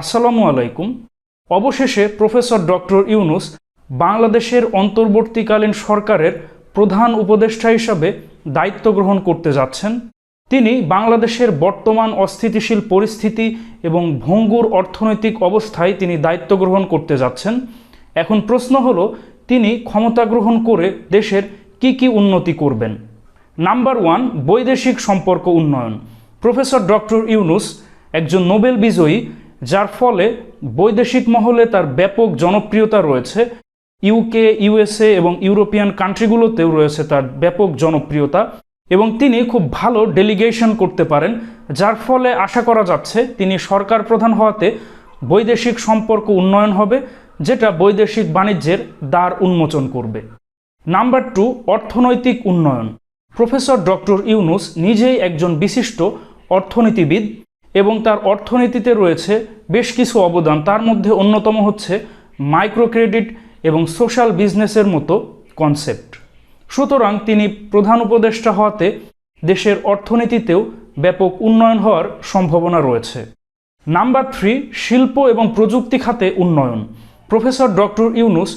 আসসালামু আলাইকুম। অবশেষে প্রফেসর ডক্টর ইউনুস বাংলাদেশের অন্তর্বর্তীকালীন সরকারের প্রধান উপদেষ্টা হিসাবে দায়িত্ব গ্রহণ করতে যাচ্ছেন। তিনি বাংলাদেশের বর্তমান অস্থিতিশীল পরিস্থিতি এবং ভঙ্গুর অর্থনৈতিক অবস্থায় তিনি দায়িত্ব গ্রহণ করতে যাচ্ছেন। এখন প্রশ্ন হলো, তিনি ক্ষমতা গ্রহণ করে দেশের কি কি উন্নতি করবেন? নাম্বার ওয়ান, বৈদেশিক সম্পর্ক উন্নয়ন। প্রফেসর ডক্টর ইউনুস একজন নোবেল বিজয়ী যার ফলে বৈদেশিক মহলে তার ব্যাপক জনপ্রিয়তা রয়েছে। ইউকে ইউএসএ এবং ইউরোপিয়ান কান্ট্রিগুলোতেও রয়েছে তার ব্যাপক জনপ্রিয়তা এবং তিনি খুব ভালো ডেলিগেশন করতে পারেন, যার ফলে আশা করা যাচ্ছে তিনি সরকার প্রধান হওয়াতে বৈদেশিক সম্পর্ক উন্নয়ন হবে, যেটা বৈদেশিক বাণিজ্যের দ্বার উন্মোচন করবে। নাম্বার টু, অর্থনৈতিক উন্নয়ন। প্রফেসর ডক্টর ইউনুস নিজেই একজন বিশিষ্ট অর্থনীতিবিদ। এবং তার অর্থনীতিতে রয়েছে বেশ কিছু অবদান। তার মধ্যে অন্যতম হচ্ছে মাইক্রো ক্রেডিট এবং সোশ্যাল বিজনেসের মতো কনসেপ্ট। সুতরাং তিনি প্রধান উপদেষ্টা হওয়াতে দেশের অর্থনীতিতেও ব্যাপক উন্নয়ন হওয়ার সম্ভাবনা রয়েছে। নাম্বার থ্রি, শিল্প এবং প্রযুক্তি খাতে উন্নয়ন। প্রফেসর ডক্টর ইউনুস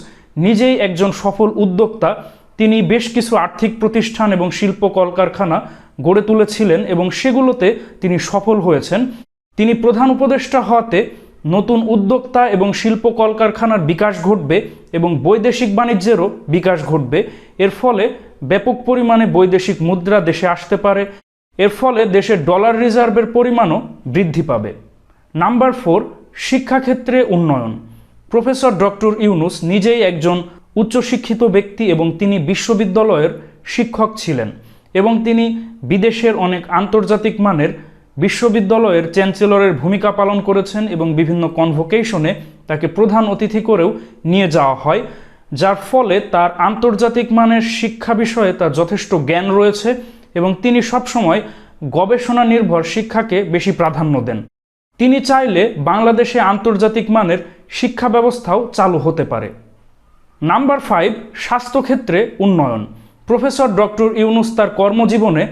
নিজেই একজন সফল উদ্যোক্তা। তিনি বেশ কিছু আর্থিক প্রতিষ্ঠান এবং শিল্প কলকারখানা গড়ে তুলেছিলেন এবং সেগুলোতে তিনি সফল হয়েছেন। তিনি প্রধান উপদেষ্টা হওয়াতে নতুন উদ্যোক্তা এবং শিল্প কলকারখানার বিকাশ ঘটবে এবং বৈদেশিক বাণিজ্যেরও বিকাশ ঘটবে। এর ফলে ব্যাপক পরিমাণে বৈদেশিক মুদ্রা দেশে আসতে পারে। এর ফলে দেশের ডলার রিজার্ভের পরিমাণও বৃদ্ধি পাবে। নাম্বার ফোর, শিক্ষাক্ষেত্রে উন্নয়ন। প্রফেসর ডক্টর ইউনুস নিজেই একজন উচ্চশিক্ষিত ব্যক্তি এবং তিনি বিশ্ববিদ্যালয়ের শিক্ষক ছিলেন। এবং তিনি বিদেশের অনেক আন্তর্জাতিক মানের বিশ্ববিদ্যালয়ের চ্যান্সেলরের ভূমিকা পালন করেছেন এবং বিভিন্ন কনভোকেশনে তাকে প্রধান অতিথি করেও নিয়ে যাওয়া হয়, যার ফলে তার আন্তর্জাতিক মানের শিক্ষা বিষয়ে তার যথেষ্ট জ্ঞান রয়েছে এবং তিনি সবসময় গবেষণা নির্ভর শিক্ষাকে বেশি প্রাধান্য দেন। তিনি চাইলে বাংলাদেশে আন্তর্জাতিক মানের শিক্ষা ব্যবস্থাও চালু হতে পারে। নাম্বার ফাইভ স্বাস্থ্যক্ষেত্রে উন্নয়ন। প্রফেসর ডক্টর ইউনুস তার কর্মজীবনে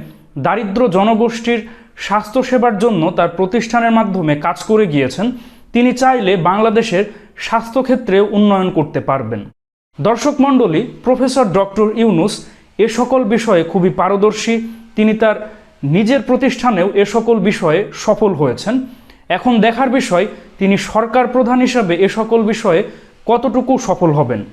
দারিদ্র জনগোষ্ঠীর স্বাস্থ্যসেবার জন্য তার প্রতিষ্ঠানের মাধ্যমে কাজ করে গিয়েছেন। তিনি চাইলে বাংলাদেশের স্বাস্থ্যক্ষেত্রে উন্নয়ন করতে পারবেন। দর্শক মণ্ডলী, প্রফেসর ডক্টর ইউনুস এ সকল বিষয়ে খুবই পারদর্শী। তিনি তার নিজের প্রতিষ্ঠানেও এ সকল বিষয়ে সফল হয়েছেন। এখন দেখার বিষয়, তিনি সরকার প্রধান হিসাবে এ সকল বিষয়ে কতটুকু সফল হবেন?